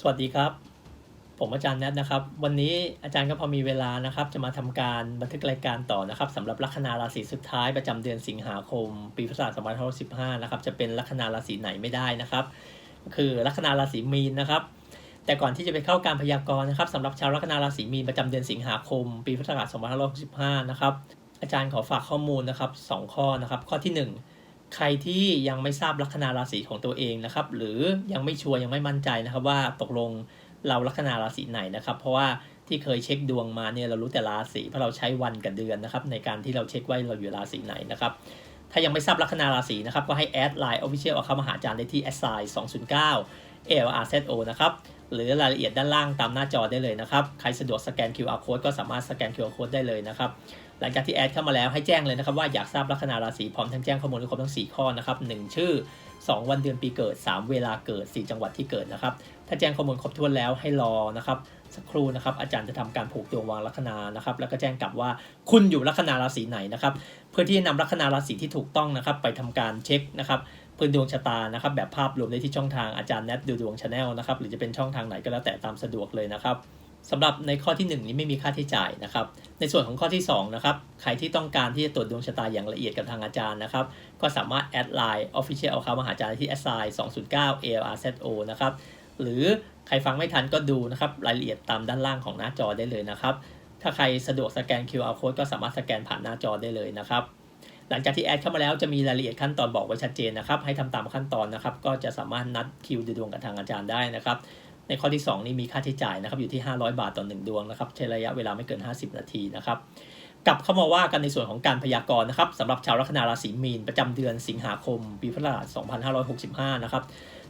สวัสดีครับ ผมอาจารย์แนทนะครับ วันนี้อาจารย์ก็พอมีเวลานะครับ จะมาทำการบันทึกรายการต่อนะครับสำหรับลัคนาราศีสุดท้ายประจำเดือนสิงหาคม ปีพุทธศักราช2515นะครับจะเป็นลัคนาราศีไหนไม่ได้นะครับ คือลัคนาราศีมีนนะครับ แต่ก่อนที่จะไปเข้าการพยากรณ์นะครับสำหรับชาวลัคนาราศีมีนประจำเดือนสิงหาคม ปีพุทธศักราช2565นะครับอาจารย์ขอฝากข้อมูลนะครับสองข้อนะครับ ข้อที่หนึ่ง ใครที่ยังไม่ทราบลัคนาราศีของตัวเองนะครับ หรือยังไม่ชัวร์ยังไม่มั่นใจนะครับ ว่าตกลงเราลัคนาราศีไหนนะครับ เพราะว่าที่เคยเช็คดวงมาเนี่ยเรารู้แต่ราศีเพราะเราใช้วันกับเดือนนะครับ ในการที่เราเช็คว่าเราอยู่ราศีไหนนะครับ ถ้ายังไม่ทราบลัคนาราศีนะครับ ก็ให้แอดไลน์ Official เอาเข้ามาหาอาจารย์ได้ที่ s i 209 LRZO นะครับหรือรายละเอียดด้านล่างตามหน้าจอได้เลยนะครับ ใครสะดวกสแกน QR code ก็สามารถสแกน QR code ได้เลยนะครับ หลังจากที่แอดเข้ามาแล้วให้แจ้งเลยนะครับว่าอยากทราบลัคนาราศีพร้อมทั้งแจ้งข้อมูลให้ครบทั้ง 4 ข้อนะครับ1ชื่อ 2 วันเดือนปีเกิด 3 เวลาเกิด 4 จังหวัดที่เกิดนะครับถ้าแจ้งข้อมูลครบถ้วนแล้วให้รอนะครับสักครู่นะครับอาจารย์จะทำการผูกดวงวางลัคนานะครับ แล้วก็แจ้งกลับว่าคุณอยู่ลัคนาราศีไหนนะครับเพื่อที่จะนำลัคนาราศีที่ถูกต้องนะครับไปทำการเช็คนะครับพื้นดวงชะตานะครับแบบภาพรวมได้ที่ช่องทางอาจารย์แนทดูดวงชาแนลนะครับหรือจะเป็นช่องทางไหนก็แล้วแต่ตามสะดวกเลยนะครับ สำหรับในข้อที่ 1 นี้ไม่มีค่าใช้จ่ายนะครับ ในส่วนของข้อที่2นะครับใครที่ต้องการที่จะตรวจดวงชะตาอย่างละเอียดกับทางอาจารย์นะครับ ก็สามารถแอดไลน์ Official เอาเข้ามหาจารย์ที่ s i 209 ALRZO นะครับ หรือใครฟังไม่ทันก็ดูนะครับ รายละเอียดตามด้านล่างของหน้าจอได้เลยนะครับ ถ้าใครสะดวกสแกน QR code ก็สามารถสแกนผ่านหน้าจอได้เลยนะครับหลังจากที่แอดเข้ามาแล้วจะมีรายละเอียดขั้นตอนบอกไว้ชัดเจนนะครับ ให้ทำตามขั้นตอนนะครับ ก็จะสามารถนัดคิวดูดวงกับทางอาจารย์ได้นะครับ ในข้อที่ 2 นี่มีค่าใช้จ่ายนะครับอยู่ที่ 500 บาทต่อ 1 ดวงนะครับใช้ระยะเวลาไม่เกิน 50 นาทีนะครับกลับเข้ามาว่ากันในส่วนของการพยากรณ์นะครับสำหรับชาวลัคนาราศีมีน ประจำเดือนสิงหาคม ปีพุทธศักราช2565 นะครับ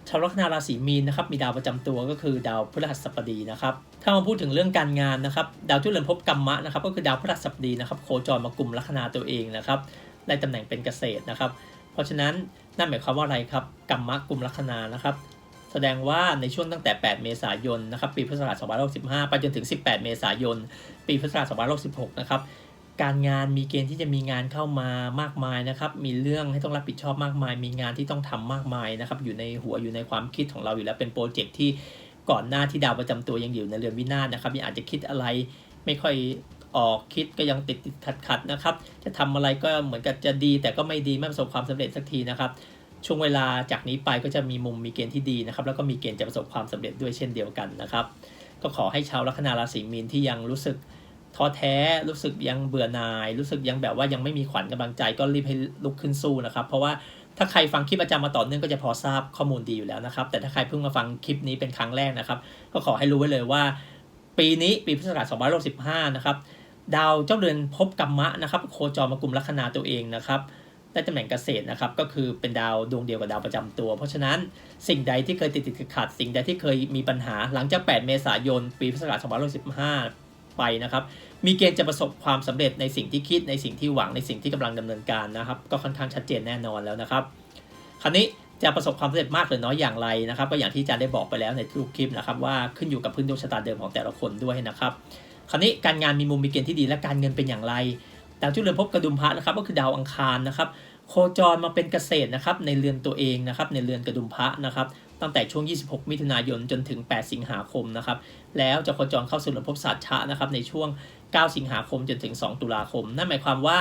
ชาวลัคนาราศีมีนนะครับมีดาวประจำตัวก็คือดาวพฤหัสบดีนะครับถ้ามาพูดถึงเรื่องการงานนะครับดาวจุลภพบกรรมะนะครับก็คือดาวพฤหัสบดีนะครับโคจรมากลุ่มลัคนาตัวเองนะครับได้ตำแหน่งเป็นเกษตรนะครับ เพราะฉะนั้นนั่นหมายความว่าอะไรครับกรรมะกลุ่มลัคนานะครับ แสดงว่าในช่วงตั้งแต่ 8 เมษายนนะครับปีพุทธศักราช2565 ไปจนถึง 18 เมษายน ปีพุทธศักราช2566 นะครับการงานมีเกณฑ์ที่จะมีงานเข้ามามากมายนะครับ มีเรื่องให้ต้องรับผิดชอบมากมาย มีงานที่ต้องทำมากมายนะครับ อยู่ในหัวอยู่ในความคิดของเราอยู่แล้วเป็นโปรเจกต์ที่ก่อนหน้าที่ดาวประจำตัวยังอยู่ในเรือนวินาศนะครับยังอาจจะคิดอะไรไม่ค่อยออกคิดก็ยังติดติดขัดขัดๆนะครับ จะทำอะไรก็เหมือนกับจะดีแต่ก็ไม่ดีไม่ประสบความสำเร็จสักทีนะครับ ช่วงเวลาจากนี้ไปก็จะมีมุมมีเกณฑ์ที่ดีนะครับ แล้วก็มีเกณฑ์จะประสบความสำเร็จด้วยเช่นเดียวกันนะครับ ก็ขอให้ชาวลัคนาราศีมีนที่ยังรู้สึกท้อแท้รู้สึกยังเบื่อหน่าย รู้สึกยังแบบว่ายังไม่มีขวัญกำลังใจก็รีบให้ลุกขึ้นสู้นะครับ เพราะว่าถ้าใครฟังคลิปประจำมาต่อเนื่องก็จะพอทราบข้อมูลดีอยู่แล้วนะครับ แต่ถ้าใครเพิ่งมาฟังคลิปนี้เป็นครั้งแรกนะครับ ก็ขอให้รู้ไว้เลยว่า ปีนี้ปีพุทธศักราช2565 นะครับ ดาวเจ้าเรือนภพกรรมะนะครับ โคจรมากลุ่มลัคนาตัวเองนะครับ ได้ตำแหน่งเกษตรนะครับก็คือเป็นดาวดวงเดียวกับดาวประจำตัว เพราะฉะนั้นสิ่งใดที่เคยติดติดขัด สิ่งใดที่เคยมีปัญหาหลังจาก 8 เมษายน ปีพุทธศักราช2515 ไปนะครับ มีเกณฑ์จะประสบความสำเร็จในสิ่งที่คิดในสิ่งที่หวังในสิ่งที่กำลังดำเนินการนะครับ ก็ค่อนข้างชัดเจนแน่นอนแล้วนะครับ คราวนี้จะประสบความสำเร็จมากหรือน้อยอย่างไรนะครับ ก็อย่างที่อาจารย์ได้บอกไปแล้วในทุกคลิปนะครับว่าขึ้นอยู่กับพื้นดวงชะตาเดิมของแต่ละคนด้วยนะครับ คราวนี้การงานมีมุมมีเกณฑ์ที่ดีและการเงินเป็นอย่างไร ดาวจุลเรือนภพกระดุมพระนะครับก็คือดาวอังคารนะครับโคจรมาเป็นเกษตรนะครับในเรือนตัวเองนะครับในเรือนกระดุมพระนะครับตั้งแต่ช่วง 26 มิถุนายนจนถึง 8 สิงหาคมนะครับแล้วจะโคจรเข้าสู่เรือนภพสัตชะนะครับในช่วง 9 สิงหาคมจนถึง 2 ตุลาคม นั่นหมายความว่า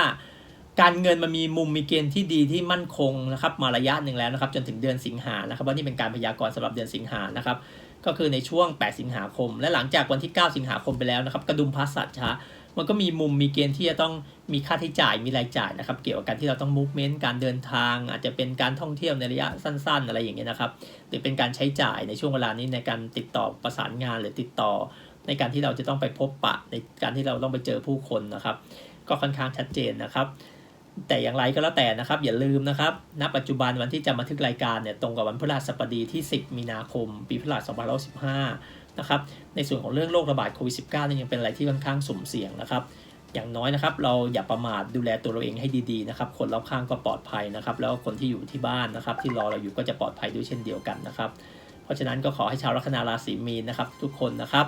การเงินมันมีมุมมีเกณฑ์ที่ดีที่มั่นคงนะครับมาระยะหนึ่งแล้วนะครับจนถึงเดือนสิงหานะครับว่านี่เป็นการพยากรณ์สำหรับเดือนสิงหานะครับก็คือในช่วง 8 สิงหาคม และหลังจากวันที่ 9 สิงหาคมไปแล้วนะครับกระดุมพัสสัตชะ มันก็มีมุมมีเกณฑ์ที่จะต้องมีค่าใช้จ่ายมีรายจ่ายนะครับ เกี่ยวกับการที่เราต้อง movement การเดินทาง อาจจะเป็นการท่องเที่ยวในระยะสั้น ๆ อะไรอย่างเงี้ยนะครับ หรือเป็นการใช้จ่ายในช่วงเวลานี้ในการติดต่อประสานงานหรือติดต่อ ในการที่เราจะต้องไปพบปะ ในการที่เราต้องไปเจอผู้คนนะครับ ก็ค่อนข้างชัดเจนนะครับแต่อย่างไรก็แล้วแต่นะครับ อย่าลืมนะครับ ณ ปัจจุบันวันที่จะมาทึกรายการเนี่ยตรงกับวันพฤหัสบดีที่ 10 มีนาคม ปีพฤหัส2515 นะครับในส่วนของเรื่องโรคระบาดโควิด -19 เนี่ยยังเป็นอะไรที่ค่อนข้างสุ่มเสี่ยงนะครับอย่างน้อยนะครับเราอย่าประมาทดูแลตัวเราเองให้ดีๆนะครับคนรอบข้างก็ปลอดภัยนะครับแล้วคนที่อยู่ที่บ้านนะครับที่รอเราอยู่ก็จะปลอดภัยด้วยเช่นเดียวกันนะครับเพราะฉะนั้นก็ขอให้ชาวลัคนาราศีมีนนะครับทุกคนนะครับ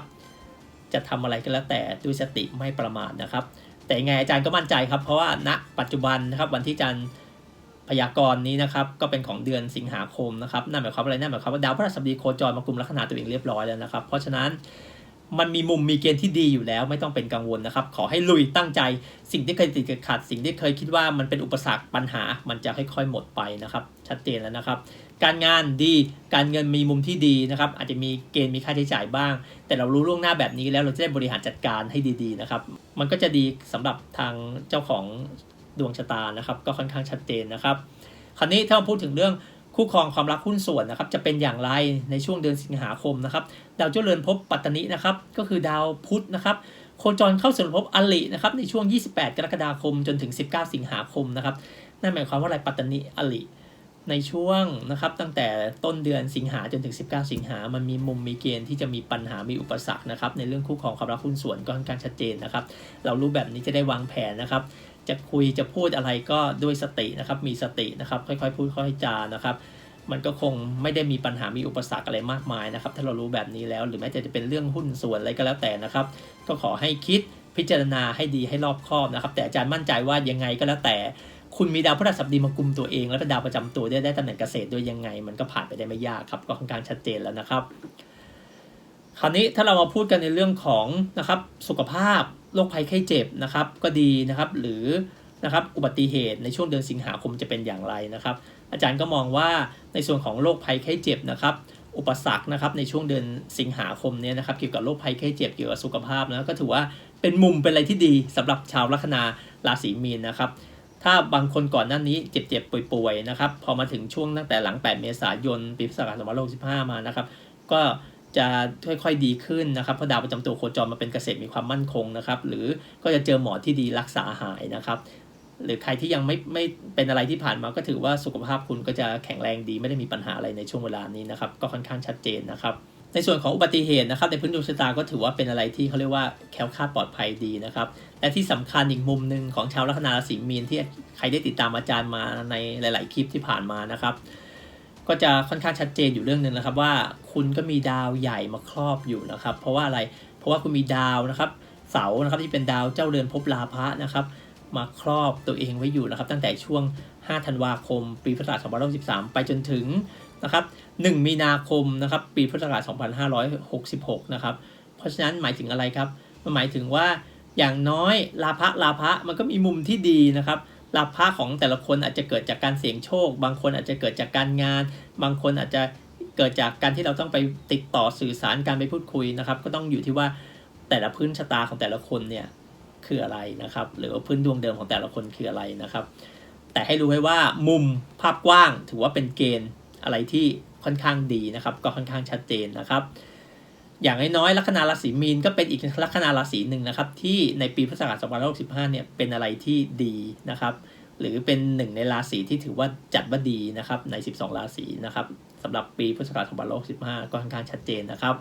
จะทำอะไรก็แล้วแต่ด้วยสติไม่ประมาทนะครับแต่ยังไงอาจารย์ก็มั่นใจครับเพราะว่าณปัจจุบันนะครับวันที่อาจารย์ พยากรณ์นี้นะครับก็เป็นของเดือนสิงหาคมนะครับนั่นหมายความว่าอะไรนั่นหมายความว่าดาวพฤหัสบดีโคจรมากลุ่มลัคนาตัวเองเรียบร้อยแล้วนะครับ เพราะฉะนั้นมันมีมุมมีเกณฑ์ที่ดีอยู่แล้ว ไม่ต้องเป็นกังวลนะครับ ขอให้ลุยตั้งใจสิ่งที่เคยติดขัด สิ่งที่เคยคิดว่ามันเป็นอุปสรรคปัญหา มันจะค่อยๆหมดไปนะครับ ชัดเจนแล้วนะครับ การงานดีการเงินมีมุมที่ดีนะครับ อาจจะมีเกณฑ์มีค่าใช้จ่ายบ้าง แต่เรารู้ล่วงหน้าแบบนี้แล้วเราจะได้บริหารจัดการให้ดีๆนะครับ มันก็จะดีสำหรับทางเจ้าของ ดวงชะตานะครับ ก็ค่อนข้างชัดเจนนะครับ คราวนี้ถ้ามาพูดถึงเรื่องคู่ครองความรักหุ้นส่วนนะครับ จะเป็นอย่างไรในช่วงเดือนสิงหาคมนะครับ ดาวเจ้าเรือนภพปัตตนินะครับ ก็คือดาวพุธนะครับโคจรเข้าสู่ภพอลินะครับในช่วง 28 กรกฎาคมจนถึง 19 สิงหาคมนะครับนั่นหมายความว่าอะไรปัตตนิอลิในช่วงนะครับตั้งแต่ต้นเดือนสิงหาจนถึง 19 สิงหา มันมีมุมมีเกณฑ์ที่จะมีปัญหา มีอุปสรรคนะครับในเรื่องคู่ครองความรักหุ้นส่วนก็ค่อนข้างชัดเจนนะครับ เรารู้แบบนี้จะได้วางแผนนะครับ จะคุยจะพูดอะไรก็ด้วยสตินะครับ มีสตินะครับ ค่อยๆ พูดค่อยๆจานะครับ มันก็คงไม่ได้มีปัญหามีอุปสรรคอะไรมากมายนะครับ ถ้าเรารู้แบบนี้แล้ว หรือแม้แต่จะเป็นเรื่องหุ้นส่วนอะไรก็แล้วแต่นะครับ ก็ขอให้คิดพิจารณาให้ดีให้รอบคอบนะครับ แต่อาจารย์มั่นใจว่ายังไงก็แล้วแต่ คุณมีดาวพฤหัสบดีมากุมตัวเอง และเป็นดาวประจำตัวได้ได้ตำแหน่งเกษตรด้วยยังไง มันก็ผ่านไปได้ไม่ยากครับก็ค่อนข้างชัดเจนแล้วนะครับ คราวนี้ถ้าเรามาพูดกันในเรื่องของนะครับสุขภาพ โรคภัยไข้เจ็บนะครับ ก็ดีนะครับหรือนะครับอุบัติเหตุในช่วงเดือนสิงหาคมจะเป็นอย่างไรนะครับ อาจารย์ก็มองว่าในส่วนของโรคภัยไข้เจ็บนะครับ อุปสรรคนะครับในช่วงเดือนสิงหาคมเนี้นะครับเกี่ยวกับโรคภัยไข้เจ็บเกี่ยวกับสุขภาพนะก็ถือว่าเป็นมุมเป็นอะไรที่ดีสำหรับชาวลัคนาราศีมีนนะครับ ถ้าบางคนก่อนหน้านี้เจ็บๆป่วยๆนะครับพอมาถึงช่วงตั้งแต่หลัง 8 เมษายนปีพุทธศักราช2565มานะครับ ก็ จะค่อยๆดีขึ้นนะครับเพราะดาวประจำตัวโคจรมาเป็นเกษตรมีความมั่นคงนะครับหรือก็จะเจอหมอที่ดีรักษาหายนะครับหรือใครที่ยังไม่ไม่เป็นอะไรที่ผ่านมาก็ถือว่าสุขภาพคุณก็จะแข็งแรงดีไม่ได้มีปัญหาอะไรในช่วงเวลานี้นะครับก็ค่อนข้างชัดเจนนะครับ ในส่วนของอุบัติเหตุนะครับในพื้นดวงชะตาก็ถือว่าเป็นอะไรที่เขาเรียกว่าแคล้วคลาดปลอดภัยดีนะครับและที่สำคัญอีกมุมหนึ่งของชาวลัคนาราศีมีนที่ใครได้ติดตามอาจารย์มาในหลาย ๆ คลิปที่ผ่านมานะครับ ก็จะค่อนข้างชัดเจนอยู่เรื่องหนึ่งนะครับว่าคุณก็มีดาวใหญ่มาครอบอยู่นะครับ เพราะว่าอะไรเพราะว่าคุณมีดาวนะครับเสานะครับที่เป็นดาวเจ้าเรือนภพลาภะนะครับ มาครอบตัวเองไว้อยู่นะครับ ตั้งแต่ช่วง 5 ธันวาคม ปีพุทธศักราช2563 ไปจนถึงนะครับ 1 มีนาคมนะครับ ปีพุทธศักราช2566 นะครับ เพราะฉะนั้นหมายถึงอะไรครับ มันหมายถึงว่าอย่างน้อยลาภะลาภะมันก็มีมุมที่ดีนะครับ ลาภะของแต่ละคนอาจจะเกิดจากการเสี่ยงโชค บางคนอาจจะเกิดจากการงาน บางคนอาจจะเกิดจากการที่เราต้องไปติดต่อสื่อสารการไปพูดคุยนะครับ ก็ต้องอยู่ที่ว่าแต่ละพื้นชะตาของแต่ละคนเนี่ยคืออะไรนะครับ หรือว่าพื้นดวงเดิมของแต่ละคนคืออะไรนะครับ แต่ให้รู้ไว้ว่ามุมภาพกว้างถือว่าเป็นเกณฑ์อะไรที่ค่อนข้างดีนะครับ ก็ค่อนข้างชัดเจนนะครับ อย่างน้อยๆลัคนาราศีมีนก็เป็นอีกลัคนาราศีหนึ่งนะครับ ที่ในปีพุทธศักราช2565เนี่ยเป็นอะไรที่ดีนะครับ หรือเป็นหนึ่งในราศีที่ถือว่าจัดว่าดีนะครับใน 12 ราศีนะครับสำหรับปีพุทธศักราช2565ก็ค่อนข้างชัดเจนนะครับ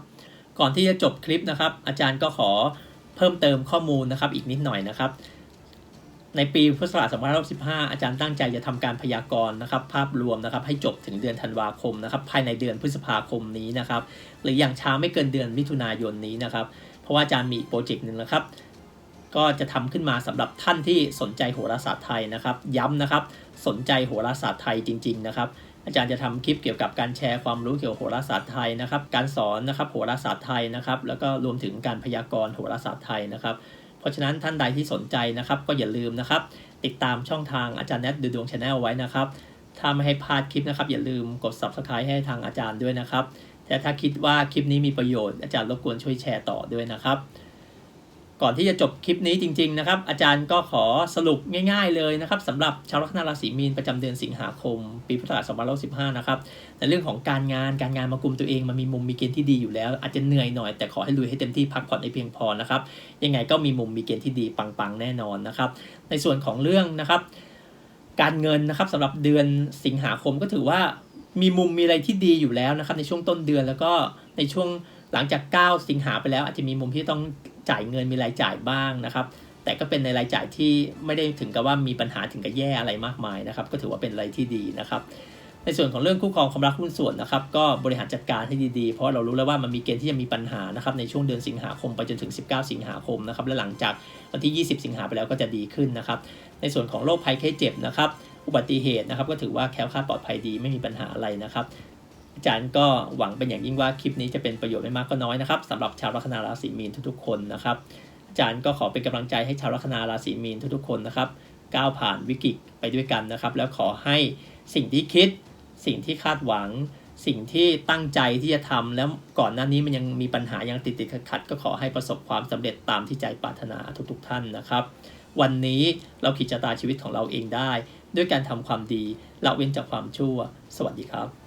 ก่อนที่จะจบคลิปนะครับ อาจารย์ก็ขอเพิ่มเติมข้อมูลนะครับ อีกนิดหน่อยนะครับ ในปีพุทธศักราช2565อาจารย์ตั้งใจจะทำการพยากรณ์นะครับ ภาพรวมนะครับให้จบถึงเดือนธันวาคมนะครับ ภายในเดือนพฤษภาคมนี้นะครับ หรืออย่างช้าไม่เกินเดือนมิถุนายนนี้นะครับ เพราะว่าอาจารย์มีโปรเจกต์หนึ่งนะครับ ก็จะทำขึ้นมาสำหรับท่านที่สนใจโหราศาสตร์ไทยนะครับ ย้ำนะครับ สนใจโหราศาสตร์ไทยจริง ๆ นะครับ อาจารย์จะทำคลิปเกี่ยวกับการแชร์ความรู้เกี่ยวกับโหราศาสตร์ไทยนะครับ การสอนนะครับโหราศาสตร์ไทยนะครับ แล้วก็รวมถึงการพยากรณ์โหราศาสตร์ไทยนะครับ ราะฉะนั้นท่านใดที่สนใจนะครับ ก็อย่าลืมนะครับ ติดตามช่องทางอาจารย์แนทดูดวงชาแนลไว้นะครับ ถ้าไม่ให้พลาดคลิปนะครับ อย่าลืมกด subscribe ให้ทางอาจารย์ด้วยนะครับแต่ถ้าคิดว่าคลิปนี้มีประโยชน์อาจารย์รบกวนช่วยแชร์ต่อด้วยนะครับ ก่อนที่จะจบคลิปนี้จริง ๆนะครับ อาจารย์ก็ขอสรุปง่ายๆเลยนะครับสำหรับชาวลัคนาราศีมีนประจำเดือนสิงหาคม ปีพุทธศักราช2515นะครับในเรื่องของการงานการงานมากุมตัวเองมันมีมุมมีเกณฑ์ที่ดีอยู่แล้ว อาจจะเหนื่อยหน่อยแต่ขอให้ลุยให้เต็มที่พักผ่อนให้เพียงพอนะครับยังไงก็มีมุมมีเกณฑ์ที่ดีปังๆแน่นอนนะครับ ในส่วนของเรื่องนะครับ การเงินนะครับสำหรับเดือนสิงหาคมก็ถือว่ามีมุมมีอะไรที่ดีอยู่แล้วนะครับในช่วงต้นเดือนแล้วก็ในช่วงหลังจาก 9 สิงหาไปแล้วอาจจะมีมุมที่ต้อง จ่ายเงินมีรายจ่ายบ้างนะครับ แต่ก็เป็นในรายจ่ายที่ไม่ได้ถึงกับว่ามีปัญหาถึงกับแย่อะไรมากมายนะครับ ก็ถือว่าเป็นอะไรที่ดีนะครับ ในส่วนของเรื่องคู่ครองความรักหุ้นส่วนนะครับ ก็บริหารจัดการให้ดีๆ เพราะเรารู้แล้วว่ามันมีเกณฑ์ที่จะมีปัญหานะครับในช่วงเดือนสิงหาคมไปจนถึง 19 สิงหาคมนะครับและหลังจากวันที่ 20 สิงหาไปแล้วก็จะดีขึ้นนะครับ ในส่วนของโรคภัยไข้เจ็บนะครับอุบัติเหตุนะครับก็ถือว่าแคล้วคลาดปลอดภัยดีไม่มีปัญหาอะไรนะครับ อาจารย์ก็หวังเป็นอย่างยิ่งว่าคลิปนี้จะเป็นประโยชน์ไม่มากก็น้อยนะครับสำหรับชาวลัคนาราศีมีนทุกๆคนนะครับอาจารย์ก็ขอเป็นกำลังใจให้ชาวลัคนาราศีมีนทุกๆคนนะครับก้าวผ่านวิกฤตไปด้วยกันนะครับ แล้วขอให้สิ่งที่คิด สิ่งที่คาดหวัง สิ่งที่ตั้งใจที่จะทำแล้วก่อนหน้านี้มันยังมีปัญหายังติดติดขัดก็ขอให้ประสบความสำเร็จตามที่ใจปรารถนาทุกๆท่านนะครับ วันนี้เราขีดชะตาชีวิตของเราเองได้ ด้วยการทำความดีละเว้นจากความชั่ว สวัสดีครับ